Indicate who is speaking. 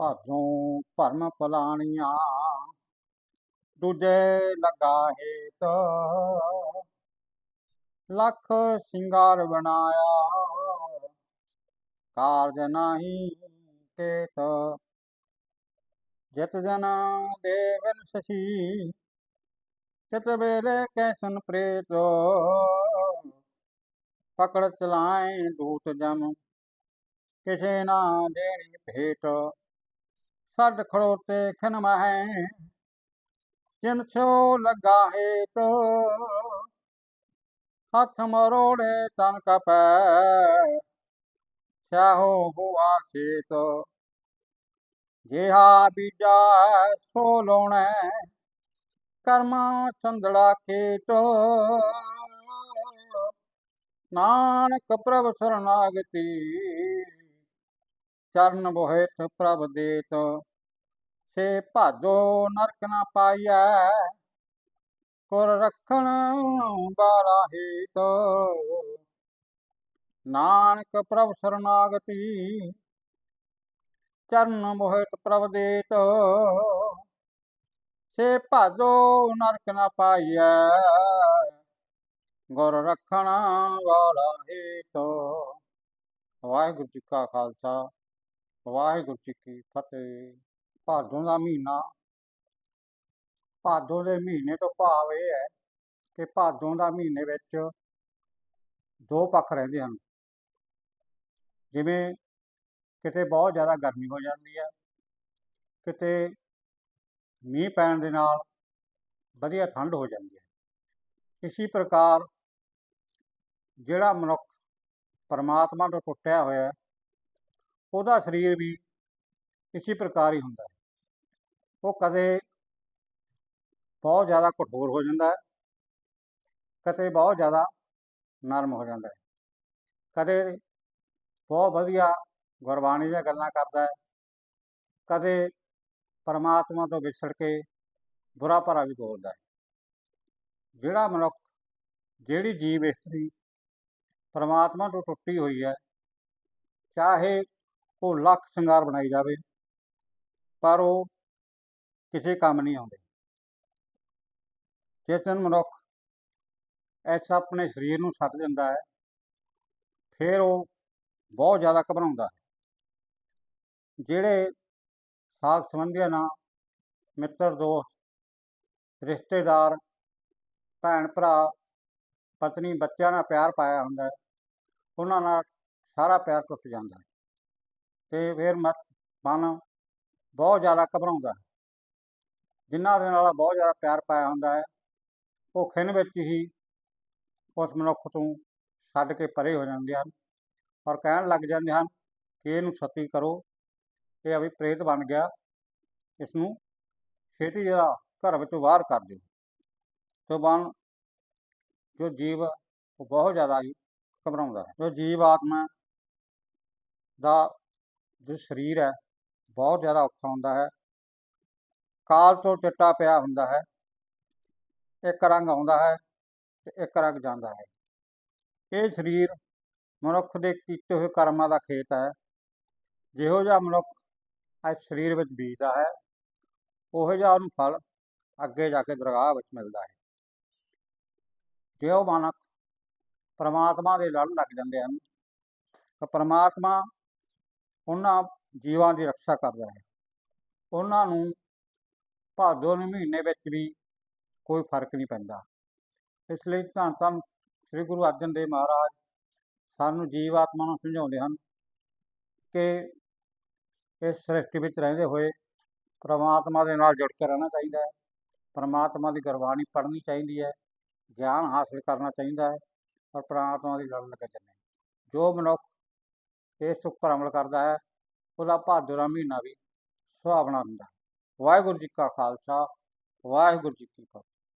Speaker 1: ਭਾਦੋਂ ਭਰਮ ਪਲਾਣੀਆਂ ਦੂਜੇ ਲਗਾ ਹੇਤ। ਲੱਖ ਸਿੰਗਾਰ ਬਣਾਇਆ, ਕਾਰਜ ਨਾਹੀ ਕੇਤ। ਜਿਤ ਜਨ ਦੇਵਨ ਸ਼ਸ਼ੀ, ਤਿਤ ਵੇਲੇ ਕੈਸਨ ਪ੍ਰੇਤ। ਪਕੜ ਚਲਾਏ, ਦੂਤ ਜਮ, ਕਿਸੇ ਨਾ ਦੇਣੀ ਭੇਟ। ਛੱਡ ਖੜੋਤੇ ਖਨ ਮਹੈ। ਜਿਨ ਸੋ ਲਗਾ ਹੇਤ, ਹੱਥ ਮਰੋੜੇ ਤਨ ਕਪੈ। ਚਾਹੋ ਹੁਆ ਚੇਤ ਜਿਹਾ ਬੀਜਾ ਸੋ ਲੋਣੈ। ਕਰਮਾ ਚੰਦੜਾ ਖੇਤ, ਨਾਨਕ ਪ੍ਰਭ ਸਰਨਾਗਤੀ। ਚਰਨ ਬੋਹਿਤ ਪ੍ਰਭ ਦੇਤ। ਸੇ ਭਾਦੋ ਨਰਕ ਨਾ ਪਾਈਐ ਕੁਰ ਰੱਖਣ ਵਾਲਾ ਹੇਤ। ਨਾਨਕ ਪ੍ਰਭ ਸਰਨਾਗਤੀ, ਚਰਨ ਮੋਹਿਤ ਪ੍ਰਭ ਦੇਤ। ਸੇ ਭਾਜੋ ਨਰਕ ਨਾ ਪਾਈਐ, ਗੁਰ ਰੱਖਣ ਵਾਲਾ ਹੇਤ। ਵਾਹਿਗੁਰੂ ਜੀ ਕਾ ਖਾਲਸਾ, ਵਾਹਿਗੁਰੂ ਜੀ ਕੀ ਫਤਿਹ। ਭਾਦੋਂ ਦਾ ਮਹੀਨਾ। ਭਾਦੋਂ ਦੇ ਮਹੀਨੇ ਤੋਂ ਭਾਵ ਇਹ ਹੈ ਕਿ ਭਾਦੋਂ ਦਾ ਮਹੀਨੇ ਵਿੱਚ ਦੋ ਪੱਖ ਰਹਿੰਦੇ ਹਨ। ਜਿਵੇਂ ਕਿਤੇ ਬਹੁਤ ਜ਼ਿਆਦਾ ਗਰਮੀ ਹੋ ਜਾਂਦੀ ਹੈ, ਕਿਤੇ ਮੀਂਹ ਪੈਣ ਦੇ ਨਾਲ ਵਧੀਆ ਠੰਡ ਹੋ ਜਾਂਦੀ ਹੈ। ਇਸੇ ਪ੍ਰਕਾਰ ਜਿਹੜਾ ਮਨੁੱਖ ਪਰਮਾਤਮਾ ਤੋਂ ਟੁੱਟਿਆ ਹੋਇਆ ਉਹਦਾ ਸਰੀਰ ਵੀ ਇਸੇ ਪ੍ਰਕਾਰ ਹੀ ਹੁੰਦਾ ਹੈ। ਉਹ ਕਦੇ ਬਹੁਤ ਜ਼ਿਆਦਾ ਕਠੋਰ ਹੋ ਜਾਂਦਾ ਹੈ, ਕਦੇ ਬਹੁਤ ਜ਼ਿਆਦਾ ਨਰਮ ਹੋ ਜਾਂਦਾ ਹੈ। ਕਦੇ ਬਹੁਤ ਵਧੀਆ ਗੁਰਬਾਣੀ ਦੀਆਂ ਗੱਲਾਂ ਕਰਦਾ ਹੈ, ਕਦੇ ਪਰਮਾਤਮਾ ਤੋਂ ਵਿਛੜ ਕੇ ਬੁਰਾ ਭਰਾ ਵੀ ਬੋਲਦਾ ਹੈ। ਜਿਹੜਾ ਮਨੁੱਖ, ਜਿਹੜੀ ਜੀਵ ਇਸਤਰੀ ਪਰਮਾਤਮਾ ਤੋਂ ਟੁੱਟੀ ਹੋਈ ਹੈ, ਚਾਹੇ ਉਹ ਲੱਖ ਸ਼ਿੰਗਾਰ ਬਣਾਈ ਜਾਵੇ ਪਰ ਉਹ ਕਿਸੇ ਕੰਮ ਨਹੀਂ ਆਉਂਦੇ। ਚੇਤਨ ਮਨੁੱਖ ਐਸਾ ਆਪਣੇ ਸਰੀਰ ਨੂੰ ਛੱਡ ਦਿੰਦਾ ਹੈ, ਫਿਰ ਉਹ ਬਹੁਤ ਜ਼ਿਆਦਾ ਘਬਰਾਉਂਦਾ ਹੈ। ਜਿਹੜੇ ਸਾਥ ਸੰਬੰਧੀਆਂ ਨਾਲ ਮਿੱਤਰ, ਦੋਸਤ, ਰਿਸ਼ਤੇਦਾਰ, ਭੈਣ ਭਰਾ, ਪਤਨੀ, ਬੱਚਿਆਂ ਨਾਲ ਪਿਆਰ ਪਾਇਆ ਹੁੰਦਾ ਹੈ, ਉਹਨਾਂ ਨਾਲ ਸਾਰਾ ਪਿਆਰ ਟੁੱਟ ਜਾਂਦਾ ਹੈ। ਤੇ ਫਿਰ ਮਨ ਬਹੁਤ ਜ਼ਿਆਦਾ ਘਬਰਾਉਂਦਾ ਹੈ। ਜਿਨ੍ਹਾਂ ਦੇ ਨਾਲ ਬਹੁਤ ਜ਼ਿਆਦਾ ਪਿਆਰ ਪਾਇਆ ਹੁੰਦਾ ਹੈ, ਉਹ ਖਿਣ ਵਿੱਚ ਹੀ ਉਸ ਮਨੁੱਖ ਤੋਂ ਛੱਡ ਕੇ ਪਰੇ ਹੋ ਜਾਂਦੇ ਹਨ ਔਰ ਕਹਿਣ ਲੱਗ ਜਾਂਦੇ ਹਨ ਕਿ ਇਹਨੂੰ ਸਤੀ ਕਰੋ, ਇਹ ਅਭੀ ਪ੍ਰੇਤ ਬਣ ਗਿਆ ਇਸ ਨੂੰ ਛੇਤੀ ਜਿਹੜਾ ਘਰ ਵਿੱਚੋਂ ਬਾਹਰ ਕਰ ਦਿਓ। ਤੋਂ ਬਣ, ਜੋ ਜੀਵ, ਉਹ ਬਹੁਤ ਜ਼ਿਆਦਾ ਹੀ ਘਬਰਾਉਂਦਾ ਹੈ। ਜੋ ਜੀਵ ਆਤਮਾ ਦਾ ਜੋ ਸਰੀਰ ਹੈ ਬਹੁਤ ਜ਼ਿਆਦਾ ਔਖਾ ਹੁੰਦਾ ਹੈ। ਕਾਲ ਤੋਂ ਚਿੱਟਾ ਪਿਆ ਹੁੰਦਾ ਹੈ। ਇੱਕ ਰੰਗ ਆਉਂਦਾ ਹੈ ਤੇ ਇੱਕ ਰੰਗ ਜਾਂਦਾ ਹੈ। ਇਹ ਸਰੀਰ ਮਨੁੱਖ ਦੇ ਕੀਤੇ ਹੋਏ ਕਰਮਾਂ ਦਾ ਖੇਤ ਹੈ। ਜਿਹੋ ਜਿਹਾ ਮਨੁੱਖ ਇਸ ਸਰੀਰ ਵਿੱਚ ਬੀਜਦਾ ਹੈ, ਉਹੋ ਜਿਹਾ ਉਹਨੂੰ ਫਲ ਅੱਗੇ ਜਾ ਕੇ ਦਰਗਾਹ ਵਿੱਚ ਮਿਲਦਾ ਹੈ। ਜੇ ਉਹ ਮਾਨਕ ਪਰਮਾਤਮਾ ਦੇ ਲੜ ਲੱਗ ਜਾਂਦੇ ਹਨ, ਤਾਂ ਪਰਮਾਤਮਾ ਉਹਨਾਂ ਜੀਵਾਂ ਦੀ ਰੱਖਿਆ ਕਰਦਾ ਹੈ। ਉਹਨਾਂ ਨੂੰ ਭਾਦੋ ਦੇ ਮਹੀਨੇ ਵਿੱਚ ਵੀ ਕੋਈ ਫ਼ਰਕ ਨਹੀਂ ਪੈਂਦਾ। ਇਸ ਲਈ ਧੰਨ ਧੰਨ ਸ੍ਰੀ ਗੁਰੂ ਅਰਜਨ ਦੇਵ ਮਹਾਰਾਜ ਸਾਨੂੰ ਜੀਵ ਆਤਮਾ ਨੂੰ ਸਮਝਾਉਂਦੇ ਹਨ ਕਿ ਇਸ ਸ੍ਰਿਸ਼ਟੀ ਵਿੱਚ ਰਹਿੰਦੇ ਹੋਏ ਪਰਮਾਤਮਾ ਦੇ ਨਾਲ ਜੁੜ ਕੇ ਰਹਿਣਾ ਚਾਹੀਦਾ ਹੈ। ਪਰਮਾਤਮਾ ਦੀ ਗੁਰਬਾਣੀ ਪੜ੍ਹਨੀ ਚਾਹੀਦੀ ਹੈ, ਗਿਆਨ ਹਾਸਲ ਕਰਨਾ ਚਾਹੀਦਾ ਹੈ ਔਰ ਪਰਮਾਤਮਾ ਦੀ ਲੜ ਲੱਗ ਚੱਲਣਾ ਜੋ ਮਨੁੱਖ ਇਸ ਉੱਪਰ ਅਮਲ ਕਰਦਾ ਹੈ ਉਹਦਾ ਭਾਦੋ ਦਾ ਮਹੀਨਾ ਵੀ ਸੁਹਾਵਣਾ ਹੁੰਦਾ। ਵਾਹਿਗੁਰੂ ਜੀ ਕਾ ਖਾਲਸਾ, ਵਾਹਿਗੁਰੂ ਜੀ ਕੀ ਫਤਿਹ।